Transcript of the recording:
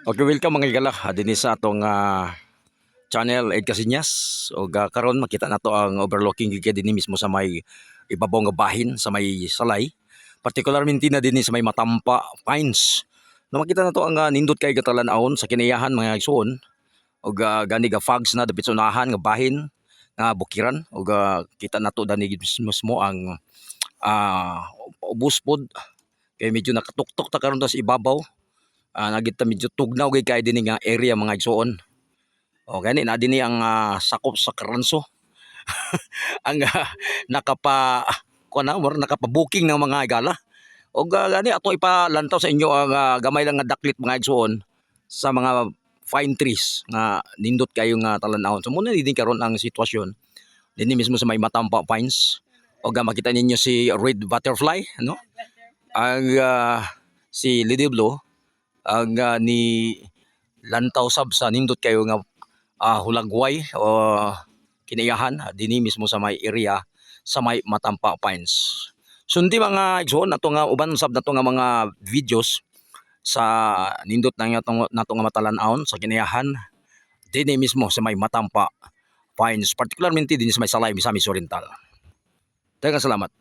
Okay, welcome mga igala. Dinhi sa atong ah, channel Ed Casinyas. O karon makita nato ang overlooking gid dinhi mismo sa may ibabaw nga bahin sa may salay. Particularmente na dinhi sa may Matampa Pines. No makita nato ang ah, nindot kay katalan-ahon sa kinayahan mga igsoon. O gani ga fogs na dapit sa unahan nga bahin nga bukiran o kita nato dani mismo ang ah ubos pod kay medyo nakatuktok ta karon ta sa ibabaw ah nagita medyo tugnaw gay kay dinhi nga area mga igsoon. O gani na dinhi ang ah, sakop sa Karanso. ang ah, nakapa kuan na or nakapa-booking ng mga igala. O ga- gani ato ipalantaw sa inyo ang ah, gamay lang nga daklit mga igsoon sa mga fine trees nga nindot kayo nga talan-ahon. So muna din karon ang sitwasyon dinhi mismo sa may Matampa Pines. O makita ninyo si red butterfly, no? Ang ah, si Lady Blue ang ah, ni lantaw sab sa nindot kayo nga ah, hulagway o kinayahan ah, dinhi mismo sa may area sa may Matampa Pines. Sundi mga igsoon nato nga uban sab nato nga mga videos sa nindot na nga nato nga matalan-ahon sa kinayahan dinhi mismo sa may Matampa Pines particularmente dinhi sa may Salay Misamis Oriental. Daghang salamat.